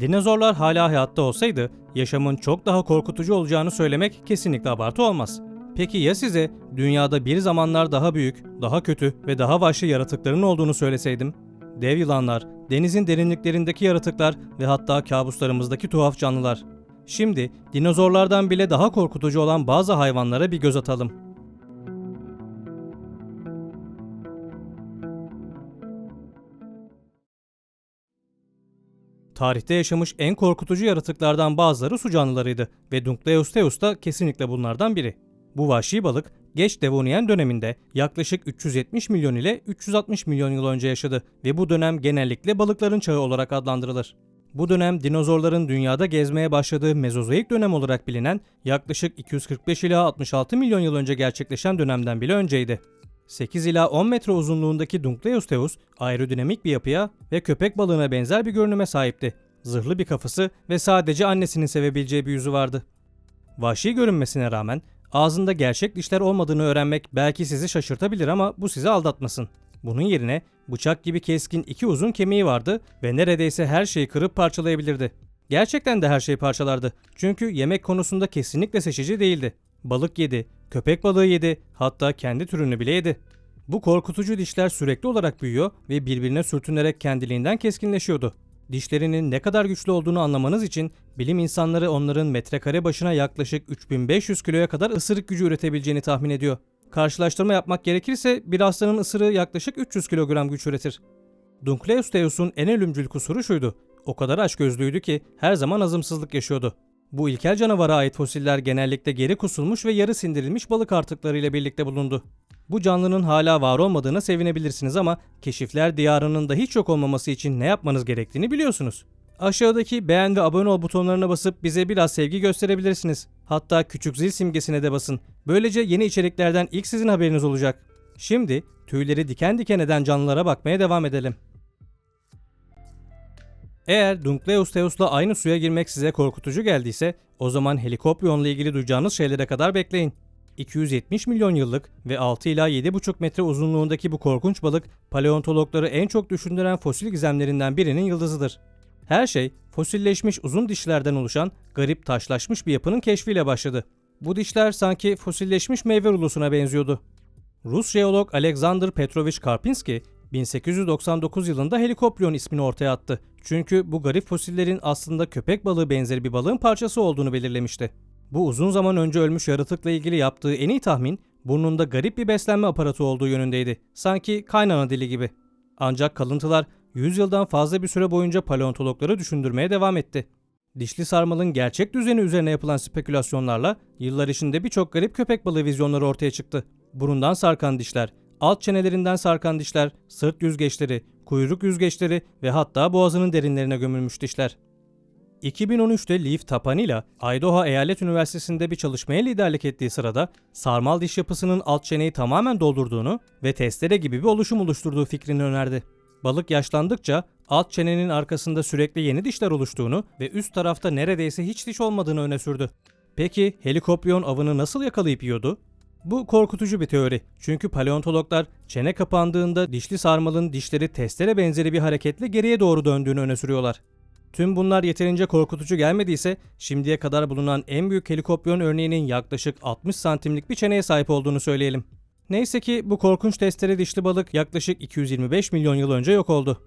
Dinozorlar hala hayatta olsaydı yaşamın çok daha korkutucu olacağını söylemek kesinlikle abartı olmaz. Peki ya size dünyada bir zamanlar daha büyük, daha kötü ve daha vahşi yaratıkların olduğunu söyleseydim? Dev yılanlar, denizin derinliklerindeki yaratıklar ve hatta kabuslarımızdaki tuhaf canlılar. Şimdi dinozorlardan bile daha korkutucu olan bazı hayvanlara bir göz atalım. Tarihte yaşamış en korkutucu yaratıklardan bazıları su canlılarıydı ve Dunkleosteus da kesinlikle bunlardan biri. Bu vahşi balık geç Devoniyen döneminde yaklaşık 370 milyon ile 360 milyon yıl önce yaşadı ve bu dönem genellikle balıkların çağı olarak adlandırılır. Bu dönem dinozorların dünyada gezmeye başladığı Mezozoik dönem olarak bilinen yaklaşık 245 ila 66 milyon yıl önce gerçekleşen dönemden bile önceydi. 8 ila 10 metre uzunluğundaki Dunkleosteus aerodinamik bir yapıya ve köpek balığına benzer bir görünüme sahipti. Zırhlı bir kafası ve sadece annesinin sevebileceği bir yüzü vardı. Vahşi görünmesine rağmen ağzında gerçek dişler olmadığını öğrenmek belki sizi şaşırtabilir ama bu sizi aldatmasın. Bunun yerine bıçak gibi keskin iki uzun kemiği vardı ve neredeyse her şeyi kırıp parçalayabilirdi. Gerçekten de her şeyi parçalardı. Çünkü yemek konusunda kesinlikle seçici değildi. Balık yedi, köpek balığı yedi, hatta kendi türünü bile yedi. Bu korkutucu dişler sürekli olarak büyüyor ve birbirine sürtünerek kendiliğinden keskinleşiyordu. Dişlerinin ne kadar güçlü olduğunu anlamanız için bilim insanları onların metrekare başına yaklaşık 3500 kiloya kadar ısırık gücü üretebileceğini tahmin ediyor. Karşılaştırma yapmak gerekirse bir aslanın ısırığı yaklaşık 300 kilogram güç üretir. Dunkleosteus'un en ölümcül kusuru şuydu. O kadar açgözlüydü ki her zaman azımsızlık yaşıyordu. Bu ilkel canavara ait fosiller genellikle geri kusulmuş ve yarı sindirilmiş balık artıklarıyla birlikte bulundu. Bu canlının hala var olmadığına sevinebilirsiniz ama keşifler diyarının da hiç yok olmaması için ne yapmanız gerektiğini biliyorsunuz. Aşağıdaki beğen ve abone ol butonlarına basıp bize biraz sevgi gösterebilirsiniz. Hatta küçük zil simgesine de basın. Böylece yeni içeriklerden ilk sizin haberiniz olacak. Şimdi tüyleri diken diken eden canlılara bakmaya devam edelim. Eğer Dunkleosteus'la aynı suya girmek size korkutucu geldiyse o zaman Helikopyon'la ilgili duyacağınız şeylere kadar bekleyin. 270 milyon yıllık ve 6 ila 7,5 metre uzunluğundaki bu korkunç balık paleontologları en çok düşündüren fosil gizemlerinden birinin yıldızıdır. Her şey fosilleşmiş uzun dişlerden oluşan garip taşlaşmış bir yapının keşfiyle başladı. Bu dişler sanki fosilleşmiş meyve rulusuna benziyordu. Rus jeolog Alexander Petrovich Karpinski 1899 yılında Helikopyon ismini ortaya attı. Çünkü bu garip fosillerin aslında köpek balığı benzeri bir balığın parçası olduğunu belirlemişti. Bu uzun zaman önce ölmüş yaratıkla ilgili yaptığı en iyi tahmin burnunda garip bir beslenme aparatı olduğu yönündeydi. Sanki kaynana dili gibi. Ancak kalıntılar 100 yıldan fazla bir süre boyunca paleontologları düşündürmeye devam etti. Dişli sarmalın gerçek düzeni üzerine yapılan spekülasyonlarla yıllar içinde birçok garip köpek balığı vizyonları ortaya çıktı. Burundan sarkan dişler, alt çenelerinden sarkan dişler, sırt yüzgeçleri, kuyruk yüzgeçleri ve hatta boğazının derinlerine gömülmüş dişler. 2013'te Leif Tapanila, Idaho Eyalet Üniversitesi'nde bir çalışmaya liderlik ettiği sırada sarmal diş yapısının alt çeneyi tamamen doldurduğunu ve testere gibi bir oluşum oluşturduğu fikrini önerdi. Balık yaşlandıkça alt çenenin arkasında sürekli yeni dişler oluştuğunu ve üst tarafta neredeyse hiç diş olmadığını öne sürdü. Peki helikopyon avını nasıl yakalayıp yiyordu? Bu korkutucu bir teori. Çünkü paleontologlar çene kapandığında dişli sarmalın dişleri testere benzeri bir hareketle geriye doğru döndüğünü öne sürüyorlar. Tüm bunlar yeterince korkutucu gelmediyse şimdiye kadar bulunan en büyük helikopyon örneğinin yaklaşık 60 santimlik bir çeneye sahip olduğunu söyleyelim. Neyse ki bu korkunç testere dişli balık yaklaşık 225 milyon yıl önce yok oldu.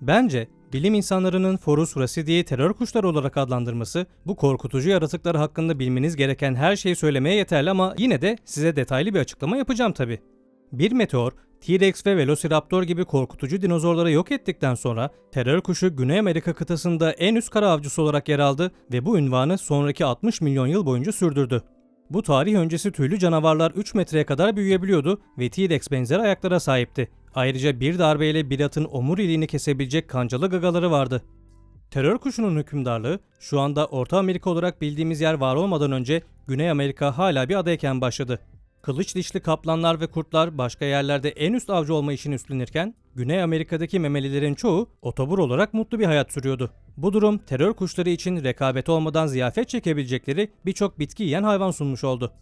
Bence bilim insanlarının Forus rasidiyi terör kuşları olarak adlandırması bu korkutucu yaratıklar hakkında bilmeniz gereken her şeyi söylemeye yeterli ama yine de size detaylı bir açıklama yapacağım tabi. Bir meteor T-Rex ve Velociraptor gibi korkutucu dinozorları yok ettikten sonra terör kuşu Güney Amerika kıtasında en üst kara avcısı olarak yer aldı ve bu ünvanı sonraki 60 milyon yıl boyunca sürdürdü. Bu tarih öncesi tüylü canavarlar 3 metreye kadar büyüyebiliyordu ve T-Rex benzeri ayaklara sahipti. Ayrıca bir darbeyle bir atın omuriliğini kesebilecek kancalı gagaları vardı. Terör kuşunun hükümdarlığı şu anda Orta Amerika olarak bildiğimiz yer var olmadan önce Güney Amerika hala bir adayken başladı. Kılıç dişli kaplanlar ve kurtlar başka yerlerde en üst avcı olma işini üstlenirken Güney Amerika'daki memelilerin çoğu otobur olarak mutlu bir hayat sürüyordu. Bu durum terör kuşları için rekabet olmadan ziyafet çekebilecekleri birçok bitki yiyen hayvan sunmuş oldu.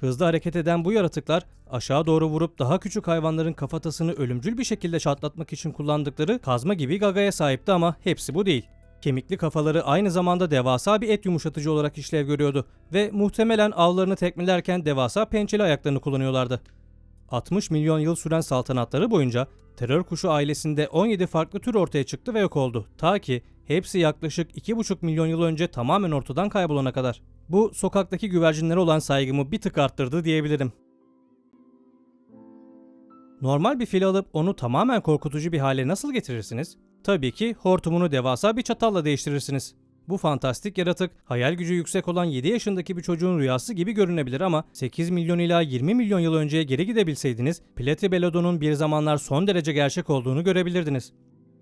Hızlı hareket eden bu yaratıklar aşağı doğru vurup daha küçük hayvanların kafatasını ölümcül bir şekilde çatlatmak için kullandıkları kazma gibi gagaya sahipti ama hepsi bu değil. Kemikli kafaları aynı zamanda devasa bir et yumuşatıcı olarak işlev görüyordu ve muhtemelen avlarını tekmelerken devasa pençeli ayaklarını kullanıyorlardı. 60 milyon yıl süren saltanatları boyunca terör kuşu ailesinde 17 farklı tür ortaya çıktı ve yok oldu. Ta ki hepsi yaklaşık 2,5 milyon yıl önce tamamen ortadan kaybolana kadar. Bu sokaktaki güvercinlere olan saygımı bir tık arttırdı diyebilirim. Normal bir fil alıp onu tamamen korkutucu bir hale nasıl getirirsiniz? Tabii ki hortumunu devasa bir çatalla değiştirirsiniz. Bu fantastik yaratık hayal gücü yüksek olan 7 yaşındaki bir çocuğun rüyası gibi görünebilir ama 8 milyon ila 20 milyon yıl önceye geri gidebilseydiniz Platybelodon'un bir zamanlar son derece gerçek olduğunu görebilirdiniz.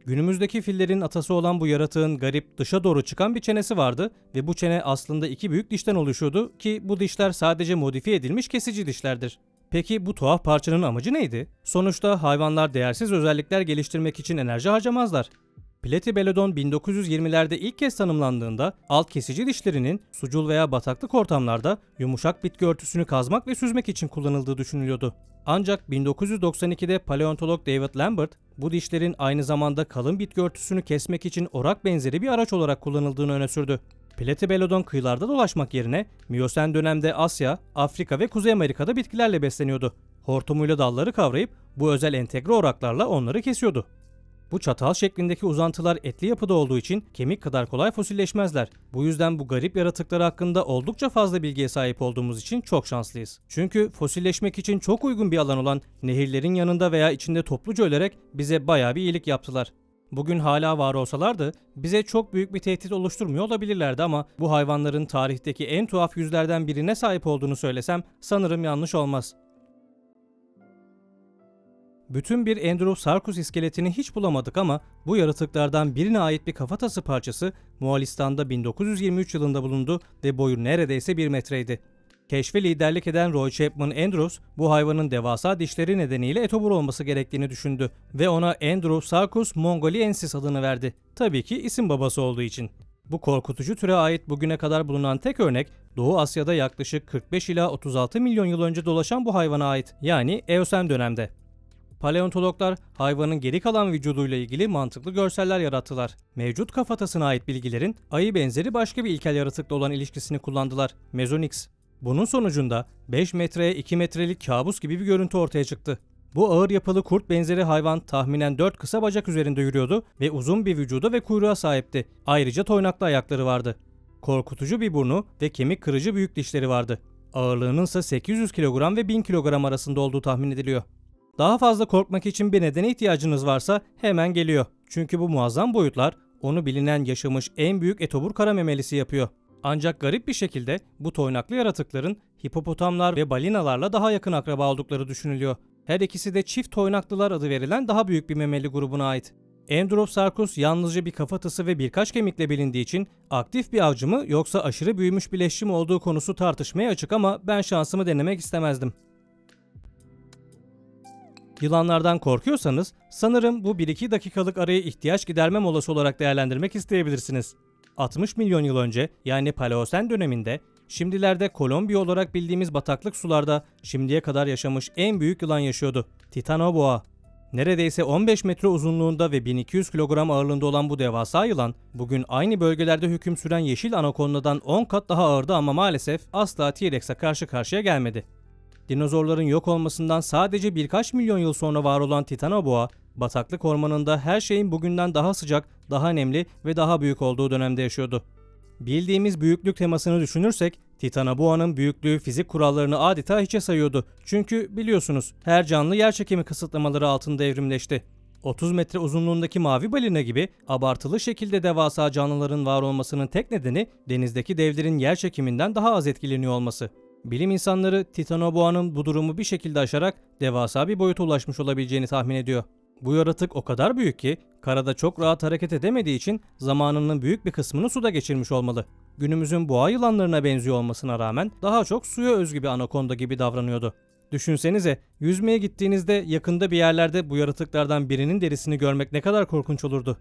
Günümüzdeki fillerin atası olan bu yaratığın garip dışa doğru çıkan bir çenesi vardı ve bu çene aslında iki büyük dişten oluşuyordu ki bu dişler sadece modifiye edilmiş kesici dişlerdir. Peki bu tuhaf parçanın amacı neydi? Sonuçta hayvanlar değersiz özellikler geliştirmek için enerji harcamazlar. Platybelodon 1920'lerde ilk kez tanımlandığında alt kesici dişlerinin sucul veya bataklık ortamlarda yumuşak bitki örtüsünü kazmak ve süzmek için kullanıldığı düşünülüyordu. Ancak 1992'de paleontolog David Lambert bu dişlerin aynı zamanda kalın bitki örtüsünü kesmek için orak benzeri bir araç olarak kullanıldığını öne sürdü. Platybelodon kıyılarda dolaşmak yerine Miyosen dönemde Asya, Afrika ve Kuzey Amerika'da bitkilerle besleniyordu. Hortumuyla dalları kavrayıp bu özel entegre oraklarla onları kesiyordu. Bu çatal şeklindeki uzantılar etli yapıda olduğu için kemik kadar kolay fosilleşmezler. Bu yüzden bu garip yaratıklar hakkında oldukça fazla bilgiye sahip olduğumuz için çok şanslıyız. Çünkü fosilleşmek için çok uygun bir alan olan nehirlerin yanında veya içinde topluca ölerek bize bayağı bir iyilik yaptılar. Bugün hala var olsalardı bize çok büyük bir tehdit oluşturmuyor olabilirlerdi ama bu hayvanların tarihteki en tuhaf yüzlerden birine sahip olduğunu söylesem sanırım yanlış olmaz. Bütün bir Andrewsarchus iskeletini hiç bulamadık ama bu yaratıklardan birine ait bir kafatası parçası Moğolistan'da 1923 yılında bulundu ve boyu neredeyse 1 metreydi. Keşfe liderlik eden Roy Chapman Andrews bu hayvanın devasa dişleri nedeniyle etobur olması gerektiğini düşündü ve ona Andrewsarchus mongoliensis adını verdi. Tabii ki isim babası olduğu için. Bu korkutucu türe ait bugüne kadar bulunan tek örnek Doğu Asya'da yaklaşık 45 ila 36 milyon yıl önce dolaşan bu hayvana ait yani Eosen dönemde. Paleontologlar hayvanın geri kalan vücuduyla ilgili mantıklı görseller yarattılar. Mevcut kafatasına ait bilgilerin ayı benzeri başka bir ilkel yaratıkla olan ilişkisini kullandılar. Mezonyx. Bunun sonucunda 5 metreye 2 metrelik kabus gibi bir görüntü ortaya çıktı. Bu ağır yapılı kurt benzeri hayvan tahminen 4 kısa bacak üzerinde yürüyordu ve uzun bir vücuda ve kuyruğa sahipti. Ayrıca toynaklı ayakları vardı. Korkutucu bir burnu ve kemik kırıcı büyük dişleri vardı. Ağırlığının ise 800 kilogram ve 1000 kilogram arasında olduğu tahmin ediliyor. Daha fazla korkmak için bir nedene ihtiyacınız varsa hemen geliyor. Çünkü bu muazzam boyutlar onu bilinen yaşamış en büyük etobur kara memelisi yapıyor. Ancak garip bir şekilde bu toynaklı yaratıkların hipopotamlar ve balinalarla daha yakın akraba oldukları düşünülüyor. Her ikisi de çift toynaklılar adı verilen daha büyük bir memeli grubuna ait. Andrewsarchus yalnızca bir kafatası ve birkaç kemikle bilindiği için aktif bir avcı mı yoksa aşırı büyümüş bir mi olduğu konusu tartışmaya açık ama ben şansımı denemek istemezdim. Yılanlardan korkuyorsanız sanırım bu 1-2 dakikalık arayı ihtiyaç giderme molası olarak değerlendirmek isteyebilirsiniz. 60 milyon yıl önce yani Paleosen döneminde şimdilerde Kolombiya olarak bildiğimiz bataklık sularda şimdiye kadar yaşamış en büyük yılan yaşıyordu. Titanoboa. Neredeyse 15 metre uzunluğunda ve 1200 kilogram ağırlığında olan bu devasa yılan bugün aynı bölgelerde hüküm süren yeşil anakondadan 10 kat daha ağırdı ama maalesef asla T-Rex'e karşı karşıya gelmedi. Dinozorların yok olmasından sadece birkaç milyon yıl sonra var olan Titanoboa, bataklık ormanında her şeyin bugünden daha sıcak, daha nemli ve daha büyük olduğu dönemde yaşıyordu. Bildiğimiz büyüklük temasını düşünürsek, Titanoboa'nın büyüklüğü fizik kurallarını adeta hiçe sayıyordu. Çünkü biliyorsunuz her canlı yerçekimi kısıtlamaları altında evrimleşti. 30 metre uzunluğundaki mavi balina gibi abartılı şekilde devasa canlıların var olmasının tek nedeni denizdeki devlerin yer çekiminden daha az etkileniyor olması. Bilim insanları Titanoboa'nın bu durumu bir şekilde aşarak devasa bir boyuta ulaşmış olabileceğini tahmin ediyor. Bu yaratık o kadar büyük ki karada çok rahat hareket edemediği için zamanının büyük bir kısmını suda geçirmiş olmalı. Günümüzün boğa yılanlarına benziyor olmasına rağmen daha çok suya özgü bir anakonda gibi davranıyordu. Düşünsenize yüzmeye gittiğinizde yakında bir yerlerde bu yaratıklardan birinin derisini görmek ne kadar korkunç olurdu.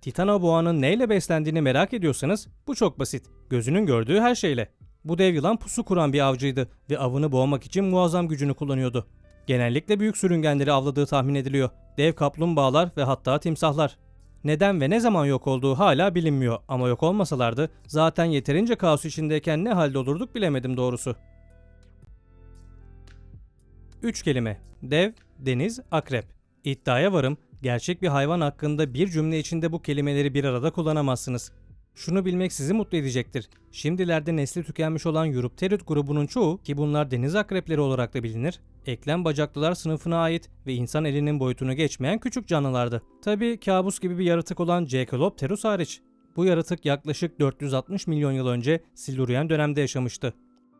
Titanoboa'nın neyle beslendiğini merak ediyorsanız bu çok basit. Gözünün gördüğü her şeyle. Bu dev yılan pusu kuran bir avcıydı ve avını boğmak için muazzam gücünü kullanıyordu. Genellikle büyük sürüngenleri avladığı tahmin ediliyor. Dev kaplumbağalar ve hatta timsahlar. Neden ve ne zaman yok olduğu hala bilinmiyor ama yok olmasalardı zaten yeterince kaos içindeyken ne halde olurduk bilemedim doğrusu. 3 kelime. Dev, deniz, akrep. İddiaya varım, gerçek bir hayvan hakkında bir cümle içinde bu kelimeleri bir arada kullanamazsınız. Şunu bilmek sizi mutlu edecektir. Şimdilerde nesli tükenmiş olan Europterid grubunun çoğu ki bunlar deniz akrepleri olarak da bilinir, eklem bacaklılar sınıfına ait ve insan elinin boyutunu geçmeyen küçük canlılardı. Tabi kabus gibi bir yaratık olan Cekalopterus hariç. Bu yaratık yaklaşık 460 milyon yıl önce Silurian dönemde yaşamıştı.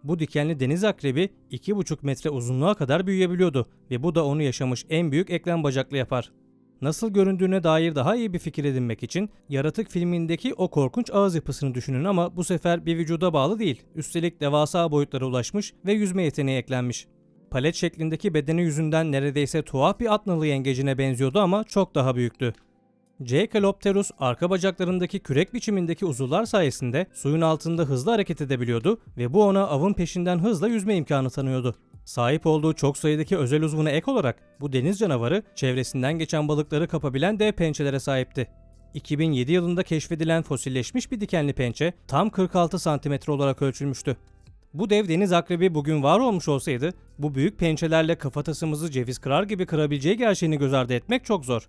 Bu dikenli deniz akrebi 2,5 metre uzunluğa kadar büyüyebiliyordu ve bu da onu yaşamış en büyük eklem bacaklı yapar. Nasıl göründüğüne dair daha iyi bir fikir edinmek için yaratık filmindeki o korkunç ağız yapısını düşünün ama bu sefer bir vücuda bağlı değil. Üstelik devasa boyutlara ulaşmış ve yüzme yeteneği eklenmiş. Palet şeklindeki bedeni yüzünden neredeyse tuhaf bir at nalı yengecine benziyordu ama çok daha büyüktü. Cekalopterus arka bacaklarındaki kürek biçimindeki uzuvlar sayesinde suyun altında hızlı hareket edebiliyordu ve bu ona avın peşinden hızla yüzme imkanı tanıyordu. Sahip olduğu çok sayıdaki özel uzvuna ek olarak bu deniz canavarı çevresinden geçen balıkları kapabilen dev pençelere sahipti. 2007 yılında keşfedilen fosilleşmiş bir dikenli pençe tam 46 santimetre olarak ölçülmüştü. Bu dev deniz akrebi bugün var olmuş olsaydı bu büyük pençelerle kafatasımızı ceviz kırar gibi kırabileceği gerçeğini göz ardı etmek çok zor.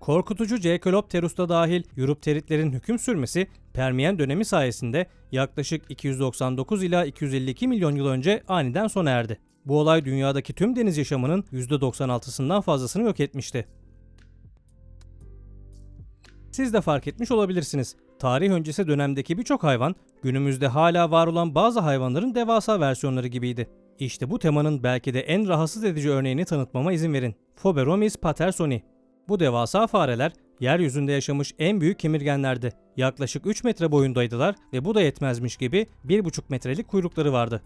Korkutucu Cekalopterus'ta dahil Europteritlerin hüküm sürmesi Permiyen dönemi sayesinde yaklaşık 299 ila 252 milyon yıl önce aniden sona erdi. Bu olay dünyadaki tüm deniz yaşamının %96'sından fazlasını yok etmişti. Siz de fark etmiş olabilirsiniz. Tarih öncesi dönemdeki birçok hayvan günümüzde hala var olan bazı hayvanların devasa versiyonları gibiydi. İşte bu temanın belki de en rahatsız edici örneğini tanıtmama izin verin. Phoberomys pattersoni. Bu devasa fareler yeryüzünde yaşamış en büyük kemirgenlerdi. Yaklaşık 3 metre boyundaydılar ve bu da yetmezmiş gibi 1,5 metrelik kuyrukları vardı.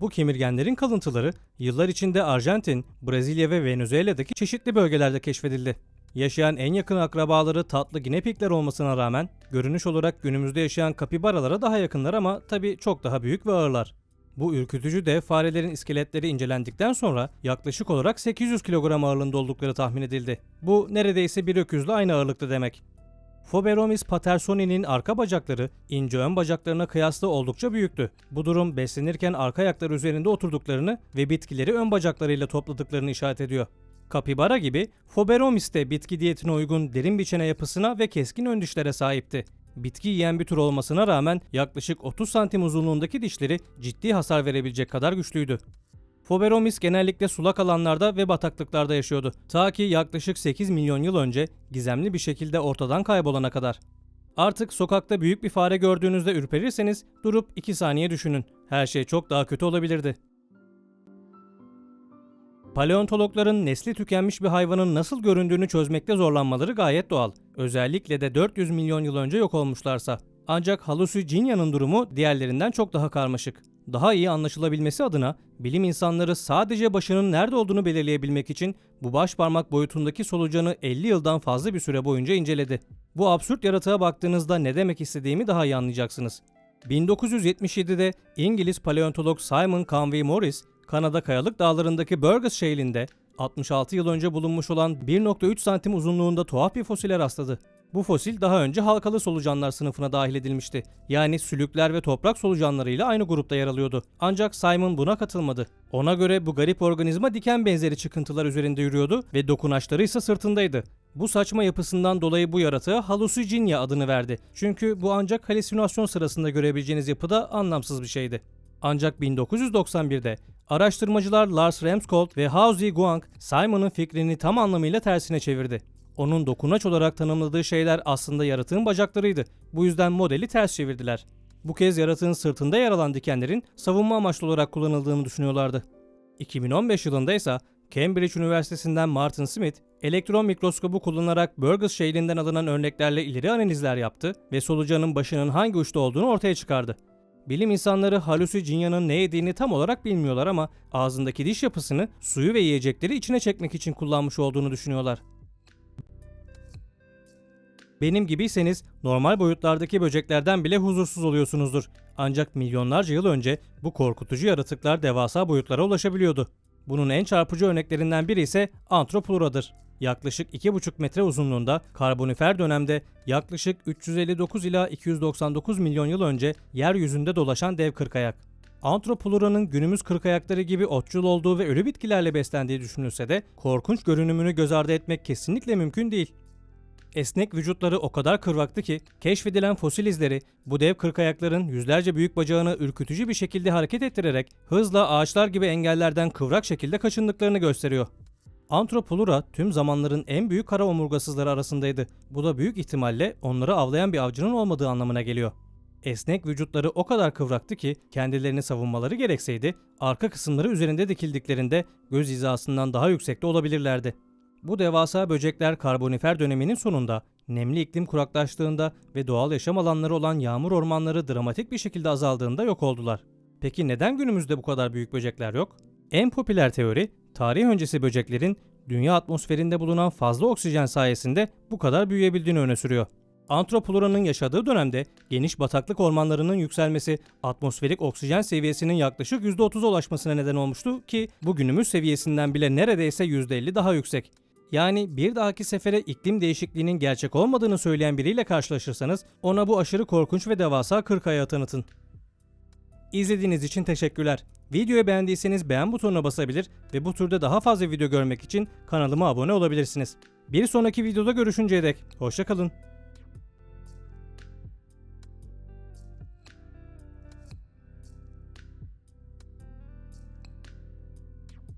Bu kemirgenlerin kalıntıları yıllar içinde Arjantin, Brezilya ve Venezuela'daki çeşitli bölgelerde keşfedildi. Yaşayan en yakın akrabaları tatlı ginepikler olmasına rağmen görünüş olarak günümüzde yaşayan kapibaralara daha yakınlar ama tabii çok daha büyük ve ağırlar. Bu ürkütücü dev farelerin iskeletleri incelendikten sonra yaklaşık olarak 800 kilogram ağırlığında oldukları tahmin edildi. Bu neredeyse bir öküzle aynı ağırlıkta demek. Phoberomys pattersoni'nin arka bacakları ince ön bacaklarına kıyasla oldukça büyüktü. Bu durum beslenirken arka ayakları üzerinde oturduklarını ve bitkileri ön bacaklarıyla topladıklarını işaret ediyor. Kapibara gibi Phoberomys de bitki diyetine uygun derin bir çene yapısına ve keskin ön dişlere sahipti. Bitki yiyen bir tür olmasına rağmen yaklaşık 30 santim uzunluğundaki dişleri ciddi hasar verebilecek kadar güçlüydü. Phoberomys genellikle sulak alanlarda ve bataklıklarda yaşıyordu. Ta ki yaklaşık 8 milyon yıl önce gizemli bir şekilde ortadan kaybolana kadar. Artık sokakta büyük bir fare gördüğünüzde ürperirseniz durup 2 saniye düşünün. Her şey çok daha kötü olabilirdi. Paleontologların nesli tükenmiş bir hayvanın nasıl göründüğünü çözmekte zorlanmaları gayet doğal. Özellikle de 400 milyon yıl önce yok olmuşlarsa. Ancak Hallucigenia'nın durumu diğerlerinden çok daha karmaşık. Daha iyi anlaşılabilmesi adına bilim insanları sadece başının nerede olduğunu belirleyebilmek için bu baş parmak boyutundaki solucanı 50 yıldan fazla bir süre boyunca inceledi. Bu absürt yaratığa baktığınızda ne demek istediğimi daha iyi anlayacaksınız. 1977'de İngiliz paleontolog Simon Conway Morris, Kanada Kayalık Dağları'ndaki Burgess Shale'inde 66 yıl önce bulunmuş olan 1.3 santim uzunluğunda tuhaf bir fosile rastladı. Bu fosil daha önce halkalı solucanlar sınıfına dahil edilmişti. Yani sülükler ve toprak solucanlarıyla aynı grupta yer alıyordu. Ancak Simon buna katılmadı. Ona göre bu garip organizma diken benzeri çıkıntılar üzerinde yürüyordu ve dokunaçları ise sırtındaydı. Bu saçma yapısından dolayı bu yaratığa Hallucigenia adını verdi. Çünkü bu ancak halüsinasyon sırasında görebileceğiniz yapıda anlamsız bir şeydi. Ancak 1991'de araştırmacılar Lars Ramskold ve Hao Guang Simon'ın fikrini tam anlamıyla tersine çevirdi. Onun dokunaç olarak tanımladığı şeyler aslında yaratığın bacaklarıydı. Bu yüzden modeli ters çevirdiler. Bu kez yaratığın sırtında yer alan dikenlerin savunma amaçlı olarak kullanıldığını düşünüyorlardı. 2015 yılında ise Cambridge Üniversitesi'nden Martin Smith, elektron mikroskobu kullanarak Burgess şehrinden alınan örneklerle ileri analizler yaptı ve solucanın başının hangi uçta olduğunu ortaya çıkardı. Bilim insanları halüsijinyanın ne yediğini tam olarak bilmiyorlar ama ağzındaki diş yapısını suyu ve yiyecekleri içine çekmek için kullanmış olduğunu düşünüyorlar. Benim gibiyseniz normal boyutlardaki böceklerden bile huzursuz oluyorsunuzdur. Ancak milyonlarca yıl önce bu korkutucu yaratıklar devasa boyutlara ulaşabiliyordu. Bunun en çarpıcı örneklerinden biri ise Anthropleura'dır. Yaklaşık 2,5 metre uzunluğunda karbonifer dönemde yaklaşık 359 ila 299 milyon yıl önce yeryüzünde dolaşan dev kırkayak. Anthropleura'nın günümüz kırkayakları gibi otçul olduğu ve ölü bitkilerle beslendiği düşünülse de korkunç görünümünü göz ardı etmek kesinlikle mümkün değil. Esnek vücutları o kadar kırvaktı ki keşfedilen fosil izleri bu dev kırkayakların yüzlerce büyük bacağını ürkütücü bir şekilde hareket ettirerek hızla ağaçlar gibi engellerden kıvrak şekilde kaçındıklarını gösteriyor. Anthropleura tüm zamanların en büyük kara omurgasızları arasındaydı. Bu da büyük ihtimalle onları avlayan bir avcının olmadığı anlamına geliyor. Esnek vücutları o kadar kıvraktı ki kendilerini savunmaları gerekseydi arka kısımları üzerinde dikildiklerinde göz hizasından daha yüksekte olabilirlerdi. Bu devasa böcekler karbonifer döneminin sonunda nemli iklim kuraklaştığında ve doğal yaşam alanları olan yağmur ormanları dramatik bir şekilde azaldığında yok oldular. Peki neden günümüzde bu kadar büyük böcekler yok? En popüler teori, tarih öncesi böceklerin dünya atmosferinde bulunan fazla oksijen sayesinde bu kadar büyüyebildiğini öne sürüyor. Anthropleura'nın yaşadığı dönemde geniş bataklık ormanlarının yükselmesi atmosferik oksijen seviyesinin yaklaşık %30'a ulaşmasına neden olmuştu ki bu seviyesinden bile neredeyse %50 daha yüksek. Yani bir dahaki sefere iklim değişikliğinin gerçek olmadığını söyleyen biriyle karşılaşırsanız ona bu aşırı korkunç ve devasa kırk ayağı tanıtın. İzlediğiniz için teşekkürler. Videoyu beğendiyseniz beğen butonuna basabilir ve bu türde daha fazla video görmek için kanalıma abone olabilirsiniz. Bir sonraki videoda görüşünceye dek hoşçakalın.